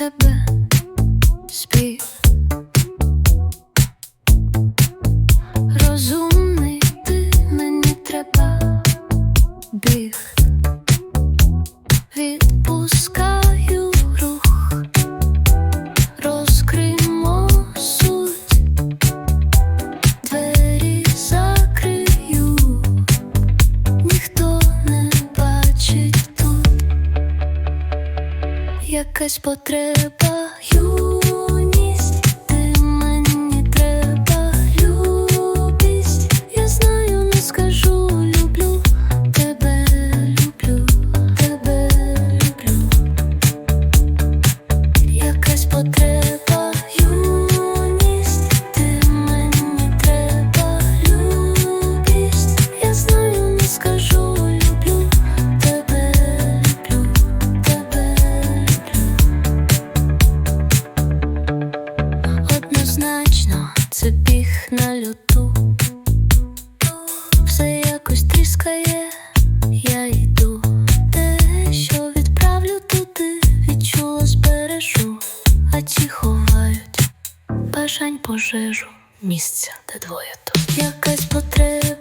тебе спів. Розумний ти мені треба біг. Якась потреба, ласкає, я йду, те, що відправлю туди, відчула, збережу, а ті ховають бажань пожежу. Місця, де двоє тут. Якась потреба.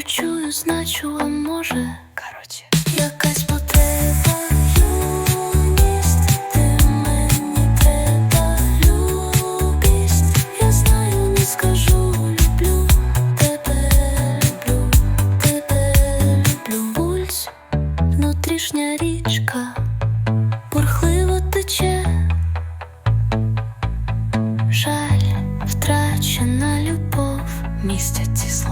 Чую, значу, а може Короче. якась потреба. Юність, ти мені не скажу, люблю тебе, люблю, тебе люблю. Пульс, внутрішня річка, бурхливо тече. Жаль, втрачена любов. Містять ці слова.